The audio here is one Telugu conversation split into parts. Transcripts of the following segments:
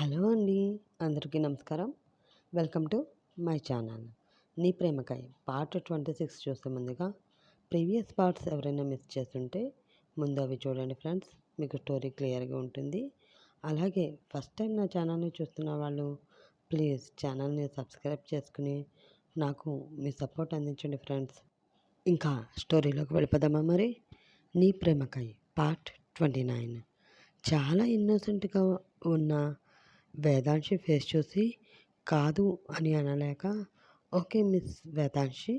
హలో అండి అందరికీ నమస్కారం. Welcome to my channel. నీ ప్రేమకాయ పార్ట్ ట్వంటీ సిక్స్ చూసే ముందుగా ప్రీవియస్ పార్ట్స్ ఎవరైనా మిస్ చేస్తుంటే ముందు అవి చూడండి ఫ్రెండ్స్ మీకు స్టోరీ క్లియర్గా ఉంటుంది. అలాగే ఫస్ట్ టైం నా ఛానల్ని చూస్తున్న వాళ్ళు ప్లీజ్ ఛానల్ని సబ్స్క్రైబ్ చేసుకుని నాకు మీ సపోర్ట్ అందించండి ఫ్రెండ్స్. ఇంకా స్టోరీలోకి వెళ్ళిపోదామా మరి? నీ ప్రేమకాయ పార్ట్ ట్వంటీ నైన్. చాలా ఇన్నోసెంట్గా ఉన్న వేదాంశి ఫేస్ చూసి కాదు అని అనలేక ఓకే మిస్ వేదాంశి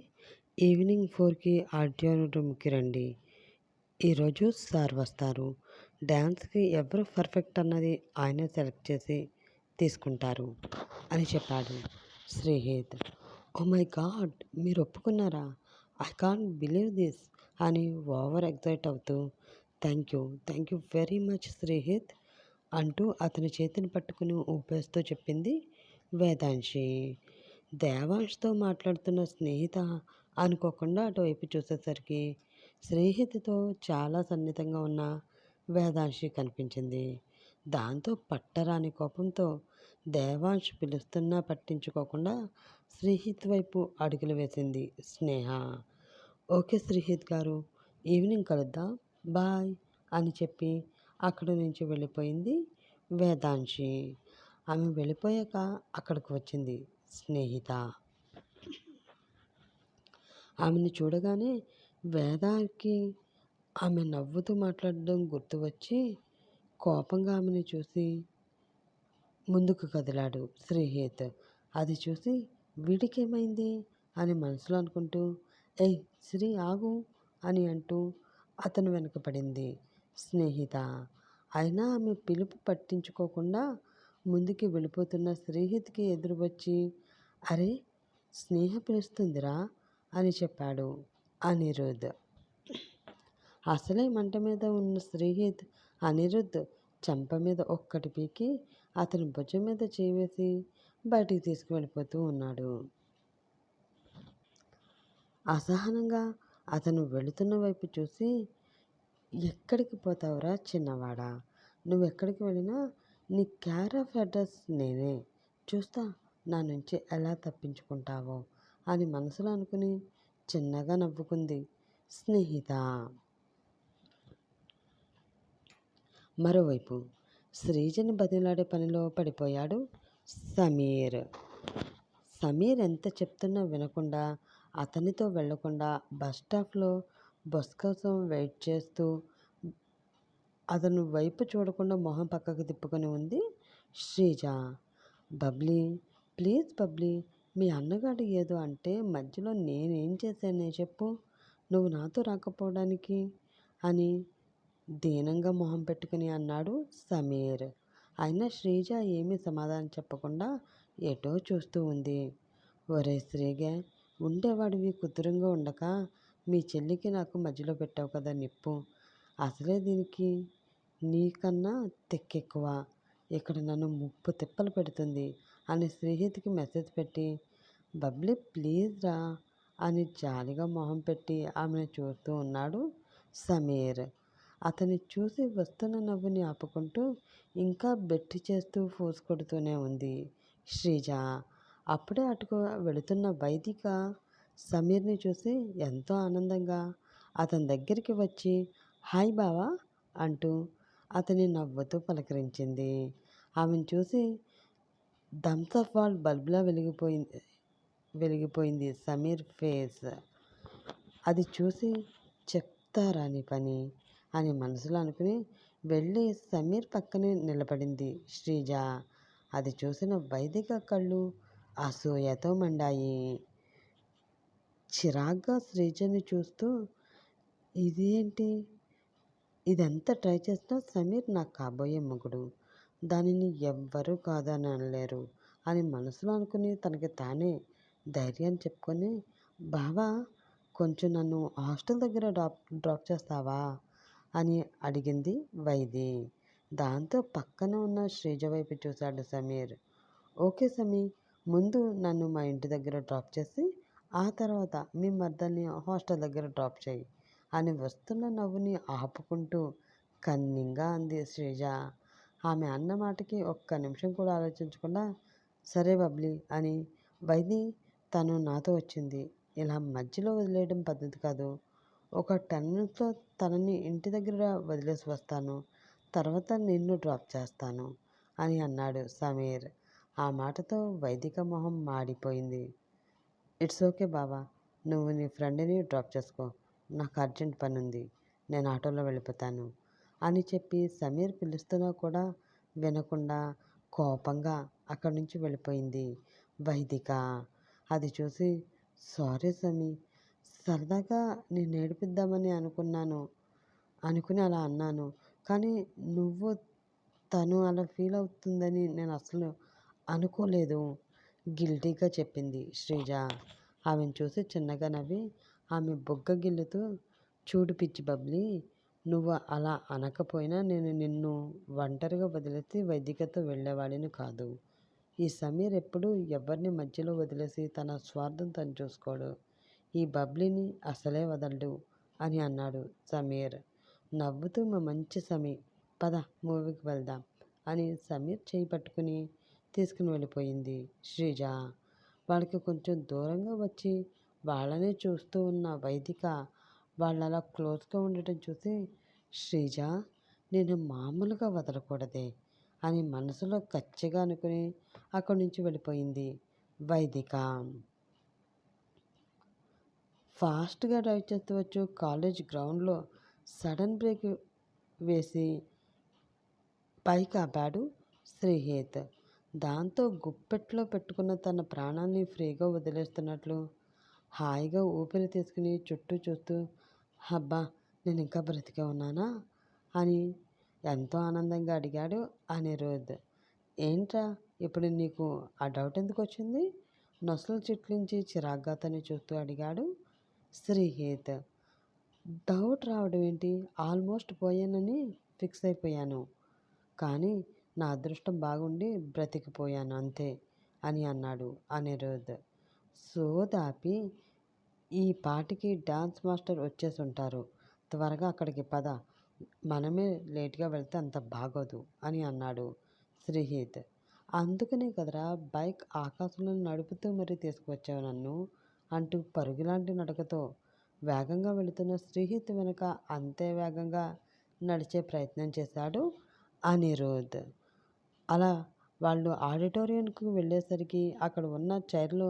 ఈవినింగ్ ఫోర్కి ఆడిటోరియంకి రండి. ఈరోజు సార్ వస్తారు. డ్యాన్స్కి ఎవరు పర్ఫెక్ట్ అన్నది ఆయనే సెలెక్ట్ చేసి తీసుకుంటారు అని చెప్పాడు శ్రీహిత్. Oh my god! మీరు ఒప్పుకున్నారా? ఐ కాంట్ బిలీవ్ దిస్ అని ఓవర్ ఎగ్జైట్ అవుతూ thank you thank you very much Srihith. అంటూ అతని చేతిని పట్టుకుని ఊపేస్తూ చెప్పింది వేదాంశి. దేవాంష్తో మాట్లాడుతున్న స్నేహిత అనుకోకుండా అటువైపు చూసేసరికి స్నేహితుతో చాలా సన్నిహితంగా ఉన్న వేదాంశి కనిపించింది. దాంతో పట్టరాని కోపంతో దేవాంశ్ పిలుస్తున్నా పట్టించుకోకుండా శ్రీహిత్ వైపు అడుగులు వేసింది స్నేహ. ఓకే శ్రీహిత్ గారు ఈవినింగ్ కలుద్దాం బాయ్ అని చెప్పి అక్కడి నుంచి వెళ్ళిపోయింది వేదాంశి. ఆమె వెళ్ళిపోయాక అక్కడికి వచ్చింది స్నేహిత. ఆమెను చూడగానే వేదాకి ఆమె నవ్వుతూ మాట్లాడడం గుర్తు వచ్చి కోపంగా ఆమెను చూసి ముందుకు కదిలాడు శ్రీహిత్. అది చూసి వీడికేమైంది అని మనసులో అనుకుంటూ ఏ శ్రీ ఆగు అని అంటూ అతను వెనుకపడింది స్నేహిత. అయినా ఆమె పిలుపు పట్టించుకోకుండా ముందుకి వెళ్ళిపోతున్న శ్రీహిత్కి ఎదురు వచ్చి అరే స్నేహ పిలుస్తుందిరా అని చెప్పాడు అనిరుద్. అసలే మంట మీద ఉన్న శ్రీహిత్ అనిరుద్ చెంప మీద ఒక్కటి పీకి అతని భుజం మీద చేవేసి బయటికి తీసుకువెళ్ళిపోతూ ఉన్నాడు. అసహనంగా అతను వెళుతున్న వైపు చూసి ఎక్కడికి పోతావురా చిన్నవాడా? నువ్వు ఎక్కడికి వెళ్ళినా నీ క్యార్ ఆఫ్ అడ్రస్ నేనే. చూస్తా నా నుంచి ఎలా తప్పించుకుంటావో అని మనసులో అనుకుని చిన్నగా నవ్వుకుంది స్నేహిత. మరోవైపు శ్రీజని బదిలాడే పనిలో పడిపోయాడు సమీర్. సమీర్ ఎంత చెప్తున్నా వినకుండా అతనితో వెళ్ళకుండా బస్ స్టాప్లో బస్ కోసం వెయిట్ చేస్తూ అతను వైపు చూడకుండా మొహం పక్కకు తిప్పుకొని ఉంది. శ్రీజ బబ్లీ ప్లీజ్ బబ్లీ మీ అన్నగాడు ఏదో అంటే మధ్యలో నేనేం చేశానే చెప్పు నువ్వు నాతో రాకపోవడానికి అని దీనంగా మొహం పెట్టుకుని అన్నాడు సమీర్. అయినా శ్రీజ ఏమీ సమాధానం చెప్పకుండా ఎటో చూస్తూ ఉంది. ఒరే శ్రీగా ఉండేవాడివి కుదురంగా ఉండక మీ చెల్లికి నాకు మధ్యలో పెట్టావు కదా నిప్పు. అసలే దీనికి నీకన్నా తెక్కెక్కువ. ఇక్కడ నన్ను ముప్పు తిప్పలు పెడుతుంది అని స్నేహితుకి మెసేజ్ పెట్టి బబ్లీ ప్లీజ్ రా అని జాలిగా మొహం పెట్టి ఆమెను చూస్తూ ఉన్నాడు సమీర్. అతన్ని చూసి వస్తున్న నవ్వుని ఆపుకుంటూ ఇంకా బెట్టి చేస్తూ ఫోజ్ కొడుతూనే ఉంది శ్రీజ. అప్పుడే అటుకు వెళుతున్న వైదిక సమీర్ని చూసి ఎంతో ఆనందంగా అతని దగ్గరికి వచ్చి హాయ్ బావా అంటూ అతని నవ్వుతూ పలకరించింది. ఆమెను చూసి థమ్సప్ వాల్ బల్బ్లా వెలిగిపోయింది వెలిగిపోయింది సమీర్ ఫేస్. అది చూసి చెప్తారాని పని? అని మనసులో అనుకుని వెళ్ళి సమీర్ పక్కనే నిలబడింది. శ్రీజ అది చూసిన వైదిక కళ్ళు అసూయతో మండాయి. చిరాగ్గా శ్రీజని చూస్తూ ఇదేంటి? ఇదంతా ట్రై చేసినా సమీర్ నాకు కాబోయే మొగుడు. దానిని ఎవ్వరూ కాదని అనలేరు అని మనసులో అనుకుని తనకి తానే ధైర్యాన్ని చెప్పుకొని బావా కొంచెం నన్ను హాస్టల్ దగ్గర డ్రాప్ డ్రాప్ చేస్తావా? అని అడిగింది వైది. దాంతో పక్కన ఉన్న శ్రీజ వైపు చూశాడు సమీర్. ఓకే సమీ ముందు నన్ను మా ఇంటి దగ్గర డ్రాప్ చేసి ఆ తర్వాత మీ మర్దల్ని హాస్టల్ దగ్గర డ్రాప్ చేయి. అని వస్తున్న నవ్వుని ఆపుకుంటూ కన్నింగా అంది శ్రీజ. ఆమె అన్న మాటకి ఒక్క నిమిషం కూడా ఆలోచించకుండా సరే బబ్లీ అని వైది తను నాతో వచ్చింది. ఇలా మధ్యలో వదిలేయడం పద్ధతి కాదు. ఒక టెన్ మినిట్స్లో తనని ఇంటి దగ్గర వదిలేసి వస్తాను. తర్వాత నిన్ను డ్రాప్ చేస్తాను అని అన్నాడు సమీర్. ఆ మాటతో వైదిక మొహం మాడిపోయింది. ఇట్స్ ఓకే బావా నువ్వు నీ ఫ్రెండ్ని డ్రాప్ చేసుకో. నాకు అర్జెంట్ పని ఉంది నేను ఆటోలో వెళ్ళిపోతాను అని చెప్పి సమీర్ పిలుస్తున్నా కూడా వినకుండా కోపంగా అక్కడి నుంచి వెళ్ళిపోయింది. వైదిక అది చూసి సారీ సమీ సరదాగా నేను ఏడిపిద్దామని అనుకున్నాను అనుకుని అలా అన్నాను. కానీ నువ్వు తను అలా ఫీల్ అవుతుందని నేను అసలు అనుకోలేదు. గిల్టీగా చెప్పింది శ్రీజ. ఆమెను చూసి చిన్నగా నవ్వి ఆమె బొగ్గ గిల్లుతూ చూడు పిచ్చి బబ్లీ నువ్వు అలా అనకపోయినా నేను నిన్ను ఒంటరిగా వదిలేసి వైదికతో వెళ్ళేవాడిని కాదు. ఈ సమీర్ ఎప్పుడు ఎవరిని మధ్యలో వదిలేసి తన స్వార్థం తను చూసుకోడు. ఈ బబ్లీని అసలే వదలడు అని అన్నాడు సమీర్. నవ్వుతూ మా మంచి సమీ పద మూవీకి వెళ్దాం అని సమీర్ చేయి పట్టుకుని తీసుకుని వెళ్ళిపోయింది శ్రీజ. వాళ్ళకి కొంచెం దూరంగా వచ్చి వాళ్ళనే చూస్తూ ఉన్న వైదిక వాళ్ళు అలా క్లోజ్గా ఉండటం చూసి శ్రీజ నేను మామూలుగా వదలకూడదే అని మనసులో గచ్చిగా అనుకుని అక్కడి నుంచి వెళ్ళిపోయింది వైదిక. ఫాస్ట్గా డ్రైవ్ చేస్తూ వచ్చు కాలేజ్ గ్రౌండ్లో సడన్ బ్రేక్ వేసి పైకి ఆపాడు శ్రీహేత్. దాంతో గుప్పెట్లో పెట్టుకున్న తన ప్రాణాన్ని ఫ్రీగా వదిలేస్తున్నట్లు హాయిగా ఊపిరి తీసుకుని చుట్టూ చూస్తూ అబ్బా నేను ఇంకా బ్రతికే ఉన్నానా? అని ఎంతో ఆనందంగా అడిగాడు అనిరుద్. ఏంట్రా ఇప్పుడు నీకు ఆ డౌట్ ఎందుకు వచ్చింది? నొసలు చిట్లించి చిరాగ్గా తను చూస్తూ అడిగాడు శ్రీహేత్. డౌట్ రావడం ఏంటి? ఆల్మోస్ట్ పోయానని ఫిక్స్ అయిపోయాను. కానీ నా అదృష్టం బాగుండి బ్రతికిపోయాను అంతే అని అన్నాడు అనిరుద్. సోదాపి ఈ పాటికి డాన్స్ మాస్టర్ వచ్చేసి ఉంటారు త్వరగా అక్కడికి పద. మనమే లేట్గా వెళ్తే అంత బాగోదు అని అన్నాడు శ్రీహిత్. అందుకనే కదరా బైక్ ఆకాశంలో నడుపుతూ మరీ తీసుకువచ్చావు నన్ను అంటూ పరుగులాంటి నడకతో వేగంగా వెళుతున్న శ్రీహిత్ వెనుక అంతే వేగంగా నడిచే ప్రయత్నం చేశాడు అనిరుద్. అలా వాళ్ళు ఆడిటోరియంకి వెళ్ళేసరికి అక్కడ ఉన్న చైర్లో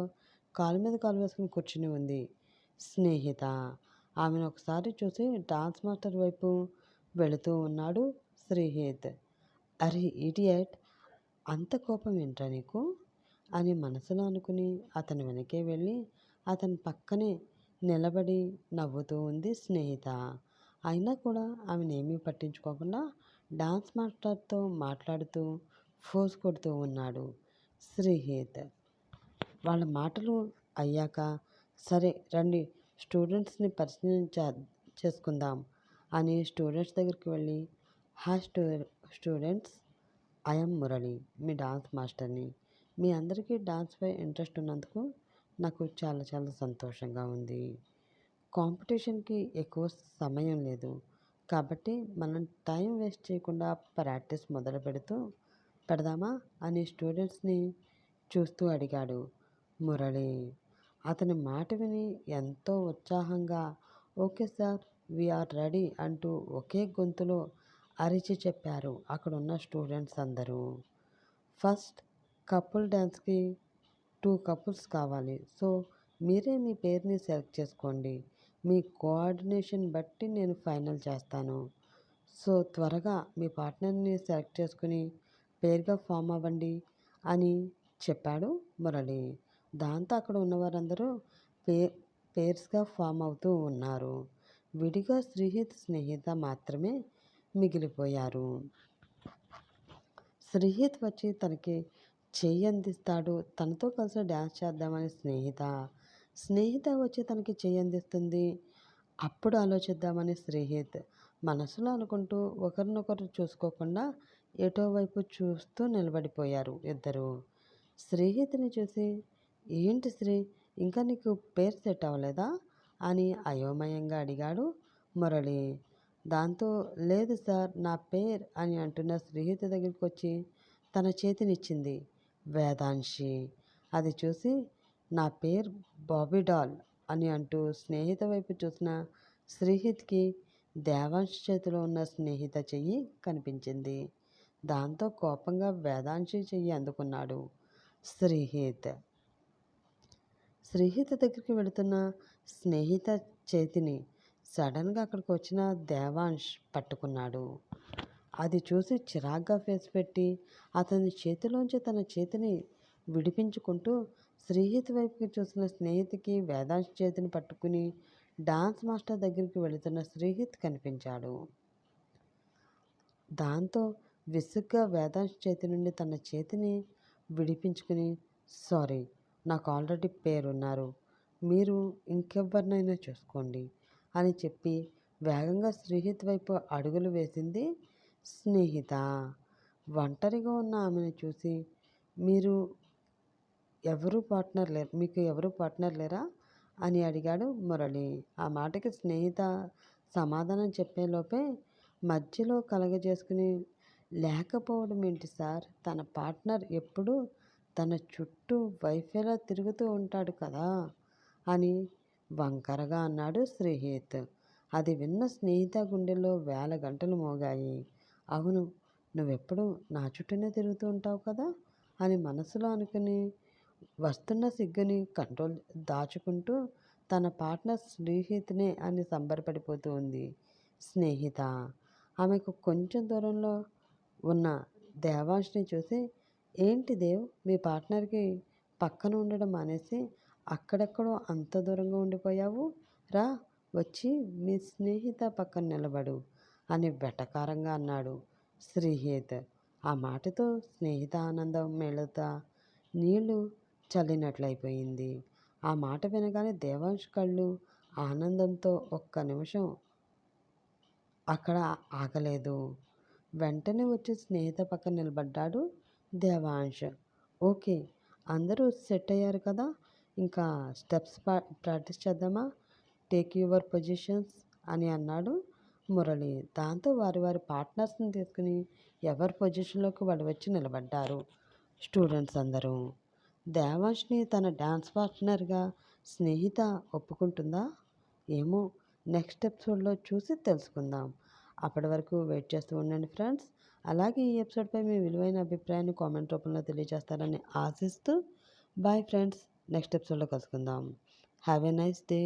కాలు మీద కాలు వేసుకుని కూర్చుని ఉంది స్నేహిత. ఆమెను ఒకసారి చూసి డాన్స్ మాస్టర్ వైపు వెళుతూ ఉన్నాడు శ్రీహిత్. అరే ఇడియట్ అంత కోపం ఏంట్రా నీకు? అని మనసులో అనుకుని అతని వెనకే వెళ్ళి అతని పక్కనే నిలబడి నవ్వుతూ ఉంది స్నేహిత. అయినా కూడా ఆమెనేమీ పట్టించుకోకుండా డాన్స్ మాస్టర్తో మాట్లాడుతూ ఫోజ్ కొడుతూ ఉన్నాడు శ్రీహేత్. వాళ్ళ మాటలు అయ్యాక సరే రండి స్టూడెంట్స్ని పరిచయం చేసుకుందాం అని స్టూడెంట్స్ దగ్గరికి వెళ్ళి హా స్టూ స్టూడెంట్స్ ఐఎమ్ మురళి మీ డాన్స్ మాస్టర్ని. మీ అందరికీ డాన్స్పై ఇంట్రెస్ట్ ఉన్నందుకు నాకు చాలా చాలా సంతోషంగా ఉంది. కాంపిటీషన్కి ఎక్కువ సమయం లేదు కాబట్టి మనం టైం వేస్ట్ చేయకుండా ప్రాక్టీస్ మొదలు పెడుతూ పెడదామా అని స్టూడెంట్స్ని చూస్తూ అడిగాడు మురళి. అతని మాట విని ఎంతో ఉత్సాహంగా ఓకే సార్ వీఆర్ రెడీ అంటూ ఒకే గొంతులో అరిచి చెప్పారు అక్కడున్న స్టూడెంట్స్ అందరూ. ఫస్ట్ కపుల్ డ్యాన్స్కి టూ కపుల్స్ కావాలి. సో మీరే మీ పేరుని సెలెక్ట్ చేసుకోండి. మీ కోఆర్డినేషన్ బట్టి నేను ఫైనల్ చేస్తాను. సో త్వరగా మీ పార్ట్నర్ని సెలెక్ట్ చేసుకుని పేరుగా ఫామ్ అవ్వండి అని చెప్పాడు మురళి. దాంతో అక్కడ ఉన్నవారందరూ పే పేర్స్గా ఫామ్ అవుతూ ఉన్నారు. విడిగా శ్రీహిత్ స్నేహిత మాత్రమే మిగిలిపోయారు. శ్రీహిత్ వచ్చి తనకి చెయ్యి అందిస్తాడు. తనతో కలిసి డ్యాన్స్ చేద్దామని స్నేహిత. స్నేహిత వచ్చి తనకి చెయ్యి అందిస్తుంది. అప్పుడు ఆలోచిద్దామని శ్రీహిత్ మనసులో అనుకుంటూ ఒకరినొకరు చూసుకోకుండా ఎటో వైపు చూస్తూ నిలబడిపోయారు ఇద్దరు. శ్రీహిత్ని చూసి ఏంటి శ్రీ ఇంకా నీకు పేరు సెట్ అవ్వలేదా? అని అయోమయంగా అడిగాడు మురళి. దాంతో లేదు సార్ నా పేరు అని అంటున్న శ్రీహిత దగ్గరికి వచ్చి తన చేతినిచ్చింది. వేదాంశి అది చూసి నా పేరు బాబీ డాల్ అని అంటూ స్నేహిత వైపు చూసిన శ్రీహిత్కి దేవాంశ్ చేతిలో ఉన్న స్నేహిత చెయ్యి కనిపించింది. దాంతో కోపంగా వేదాంశి చెయ్యి అందుకున్నాడు. శ్రీహిత్. శ్రీహిత దగ్గరికి వెళుతున్న స్నేహిత చేతిని సడన్గా అక్కడికి వచ్చిన దేవాంష్ పట్టుకున్నాడు. అది చూసి చిరాగ్గా ఫేస్ పెట్టి అతని చేతిలోంచి తన చేతిని విడిపించుకుంటూ శ్రీహిత్ వైపుకి చూసిన స్నేహితుకి వేదాంశ్ చేతిని పట్టుకుని డాన్స్ మాస్టర్ దగ్గరికి వెళుతున్న శ్రీహిత్ కనిపించాడు. దాంతో విసుగ్గా వేదాంశ్ చేతి నుండి తన చేతిని విడిపించుకుని సారీ నాకు ఆల్రెడీ పేరున్నారు. మీరు ఇంకెవ్వరినైనా చూసుకోండి అని చెప్పి వేగంగా శ్రీహిత్ వైపు అడుగులు వేసింది స్నేహిత. ఒంటరిగా ఉన్న ఆమెను చూసి మీరు ఎవరు పార్ట్నర్ లేరు మీకు ఎవరు పార్ట్నర్ లేరా? అని అడిగాడు మురళి. ఆ మాటకి స్నేహిత సమాధానం చెప్పేలోపే మధ్యలో కలగజేసుకుని లేకపోవడం ఏంటి సార్? తన పార్ట్నర్ ఎప్పుడూ తన చుట్టూ వైఫైలా తిరుగుతూ ఉంటాడు కదా? అని వంకరగా అన్నాడు శ్రీహిత్. అది విన్న స్నేహిత గుండెల్లో వేల గంటలు మోగాయి. అవును నువ్వెప్పుడు నా చుట్టూనే తిరుగుతూ ఉంటావు కదా? అని మనసులో అనుకుని వస్తున్న సిగ్గుని కంట్రోల్ దాచుకుంటూ తన పార్ట్నర్ శ్రీహిత్నే అని సంబరపడిపోతూ ఉంది. స్నేహిత ఆమెకు కొంచెం దూరంలో ఉన్న దేవాంష్ని చూసి ఏంటి దేవ్ మీ పార్ట్నర్కి పక్కన ఉండడం మానేసి అక్కడెక్కడో అంత దూరంగా ఉండిపోయావు? రా వచ్చి మీ స్నేహిత పక్కన నిలబడు అని వెటకారంగా అన్నాడు శ్రీహేత్. ఆ మాటతో స్నేహిత ఆనందం మేళత నీళ్ళు చల్లినట్లయిపోయింది. ఆ మాట వినగానే దేవాంశ్ కళ్ళు ఆనందంతో ఒక్క నిమిషం అక్కడ ఆగలేదు. వెంటనే వచ్చి స్నేహిత పక్కన నిలబడ్డాడు దేవాంశ్. ఓకే అందరూ సెట్ అయ్యారు కదా ఇంకా స్టెప్స్ ప్రాక్టీస్ చేద్దామా? టేక్ యువర్ పొజిషన్స్ అని అన్నాడు మురళి. దాంతో వారి వారి పార్ట్నర్స్ని తీసుకుని ఎవరి పొజిషన్లోకి వాళ్ళు వచ్చి నిలబడ్డారు స్టూడెంట్స్ అందరూ. దేవాంష్ని తన డ్యాన్స్ పార్ట్నర్గా స్నేహిత ఒప్పుకుంటుందా? ఏమో నెక్స్ట్ ఎపిసోడ్లో చూసి తెలుసుకుందాం. అప్పటి వరకు వెయిట్ చేస్తూ ఉండండి ఫ్రెండ్స్ అలాగే ఈ ఎపిసోడ్పై మీ విలువైన అభిప్రాయాన్ని కామెంట్ రూపంలో తెలియజేస్తారని ఆశిస్తూ బాయ్ ఫ్రెండ్స్ నెక్స్ట్ ఎపిసోడ్లో కలుసుకుందాం. Have a nice day